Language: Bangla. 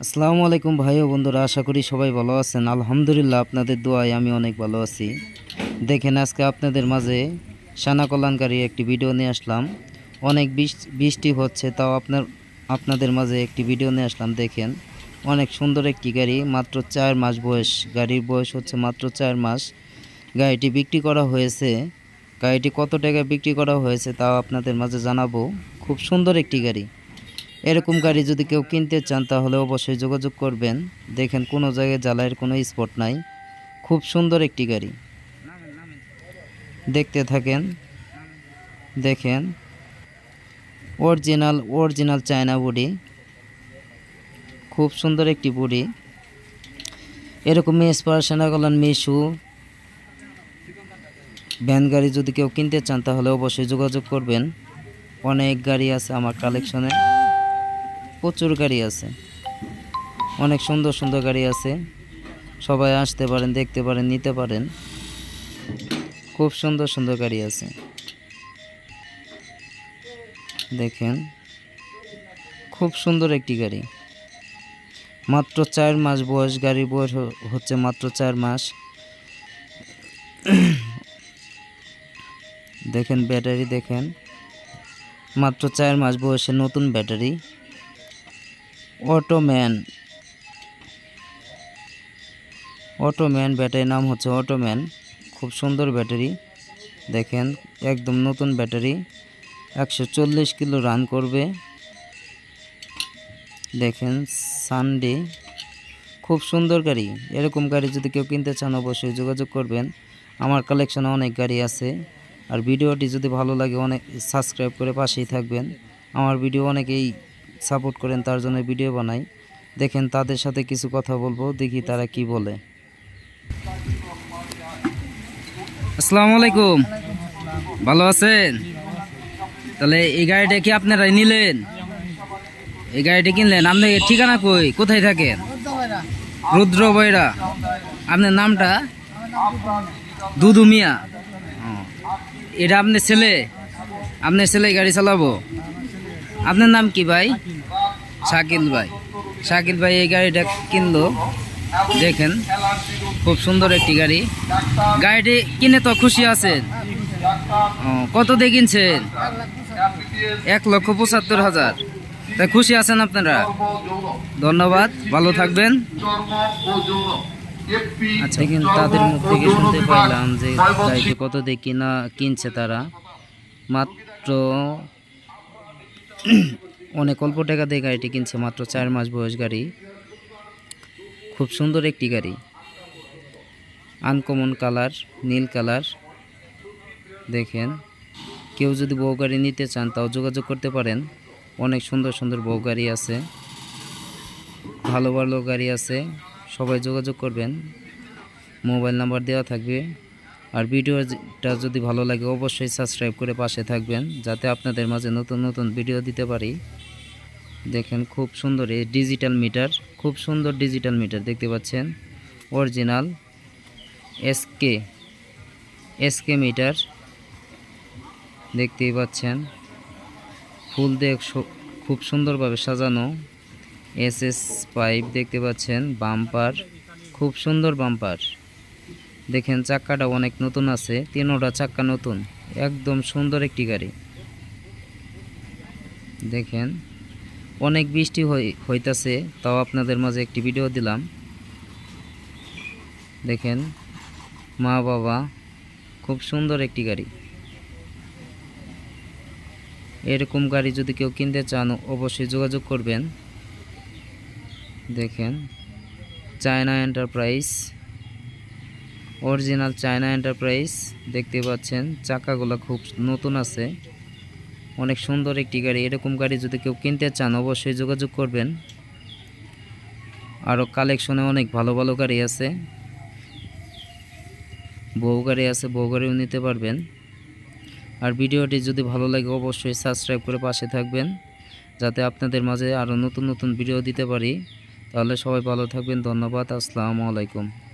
আসসালামু আলাইকুম ভাই ও বন্ধুরা, আশা করি সবাই ভালো আছেন। আলহামদুলিল্লাহ আপনাদের দোয়ায় আমি অনেক ভালো আছি। দেখেন, আজকে আপনাদের মাঝে সানা কল্যাণকারী একটি ভিডিও নিয়ে আসলাম। অনেক বৃষ- বৃষ্টি হচ্ছে, তাও আপনার, আপনাদের মাঝে একটি ভিডিও নিয়ে আসলাম। দেখেন, অনেক সুন্দর একটি গাড়ি, মাত্র চার মাস বয়স। গাড়ির বয়স হচ্ছে মাত্র চার মাস। গাড়িটি বিক্রি করা হয়েছে। গাড়িটি কত টাকা বিক্রি করা হয়েছে তাও আপনাদের মাঝে জানাব। খুব সুন্দর একটি গাড়ি। এরকম গাড়ি যদি কেউ কিনতে চান, তাহলে অবশ্যই যোগাযোগ করবেন। দেখেন, কোনো জায়গায় জ্বালাইয়ের কোনো স্পট নাই। খুব সুন্দর একটি গাড়ি। দেখতে থাকেন। দেখেন, অরিজিনাল অরিজিনাল চায়না বডি। খুব সুন্দর একটি বডি। এরকম স্পার্শনা গলান মিশু। ভ্যান গাড়ি যদি কেউ কিনতে চান, তাহলে অবশ্যই যোগাযোগ করবেন। অনেক গাড়ি আছে আমার কালেকশনে। প্রচুর গাড়ি আছে। অনেক সুন্দর সুন্দর গাড়ি আছে। সবাই আসতে পারেন, দেখতে পারেন, নিতে পারেন। খুব সুন্দর সুন্দর গাড়ি আছে। দেখেন, খুব সুন্দর একটি গাড়ি। মাত্র চার মাস বয়স গাড়ির বয়স হচ্ছে মাত্র চার মাস। দেখেন ব্যাটারি, দেখেন। মাত্র চার মাস বয়সে নতুন ব্যাটারি। অটোম্যান। অটোম্যান ব্যাটারির নাম হচ্ছে অটোম্যান। খুব সুন্দর ব্যাটারি। দেখেন, একদম নতুন ব্যাটারি। একশো চল্লিশ কিলো রান করবে। দেখেন, সানডে। খুব সুন্দর গাড়ি। এরকম গাড়ি যদি কেউ কিনতে চান, অবশ্যই যোগাযোগ করবেন। আমার কালেকশনে অনেক গাড়ি আছে। আর ভিডিওটি যদি ভালো লাগে, অনেক সাবস্ক্রাইব করে পাশেই থাকবেন। আমার ভিডিও অনেকেই সাপোর্ট করেন, তার জন্য ভিডিও বানাই। দেখেন তাদের সাথে কিছু কথা বলব, দেখি তারা কি বলে। আসসালামু আলাইকুম। ভালো আছেন? তাহলে এই গাড়িটা কি আপনারা নিলেন? এই গাড়িটা কিনলেন? আপনি ঠিকানা কই? কোথায় থাকেন? রুদ্র বৈরা। আপনার নামটা? দুদু মিয়া। এটা আপনার ছেলে? আপনার ছেলে গাড়ি চালাবো? আপনার নাম কি ভাই? শাকিল ভাই। শাকিল ভাই, এই গাড়িটা কিনলো। দেখেন, খুব সুন্দর একটি গাড়ি। গাড়িটি কিনে তো খুশি আছেন? কত দিয়ে কিনছেন? এক লক্ষ পঁচাত্তর হাজার। তাই খুশি আছেন আপনারা? ধন্যবাদ, ভালো থাকবেন। আচ্ছা কিন্তু তাদের মুখ থেকে শুনতে পাইলাম যে গাড়িটি কত দিয়ে কিনা, কিনছে তারা। মাত্র অনেক অল্প টাকা দিয়ে গাড়িটি কিনছে, মাত্র চার মাস বয়স গাড়ি। খুব সুন্দর একটি গাড়ি। আনকমন কালার, নীল কালার। দেখেন, কেউ যদি বউ গাড়ি নিতে চান, তাও যোগাযোগ করতে পারেন। অনেক সুন্দর সুন্দর বউ গাড়ি আছে। ভালো ভালো গাড়ি আছে। সবাই যোগাযোগ করবেন। মোবাইল নাম্বার দেওয়া থাকবে। আর ভিডিওটা যদি ভালো লাগে, অবশ্যই সাবস্ক্রাইব করে পাশে থাকবেন, যাতে আপনাদের মাঝে নতুন নতুন ভিডিও দিতে পারি। দেখেন খুব সুন্দর এই ডিজিটাল মিটার খুব সুন্দর ডিজিটাল মিটার দেখতে পাচ্ছেন। অরিজিনাল এসকে এসকে মিটার দেখতেই পাচ্ছেন। ফুল দিয়ে খুব সুন্দরভাবে সাজানো এস এস পাইপ দেখতে পাচ্ছেন বাম্পার খুব সুন্দর বাম্পার দেখেন, চাক্কাটা অনেক নতুন আছে, তিনোটা চাক্কা নতুন, একদম সুন্দর একটি গাড়ি। দেখেন, অনেক বৃষ্টি হই- হইতাছে, তাও আপনাদের মাঝে একটি ভিডিও দিলাম। দেখেন, মা বাবা, খুব সুন্দর একটি গাড়ি। এরকম গাড়ি যদি কেউ কিনতে চান, অবশ্যই যোগাযোগ করবেন। দেখেন, China enterprise. Original China enterprise দেখতে পাচ্ছেন। চাকাগুলো খুব নতুন আছে। অনেক সুন্দর একটি গাড়ি। এরকম গাড়ি যদি কেউ কিনতে চান, অবশ্যই যোগাযোগ করবেন। আরও কালেকশনে অনেক ভালো ভালো গাড়ি আছে। বউ গাড়ি আছে বউ গাড়িও নিতে পারবেন। আর ভিডিওটি যদি ভালো লাগে, অবশ্যই সাবস্ক্রাইব করে পাশে থাকবেন। যাতে আপনাদের মাঝে আরও নতুন নতুন ভিডিও দিতে পারি। তাহলে সবাই ভালো থাকবেন। ধন্যবাদ। আসসালামু আলাইকুম।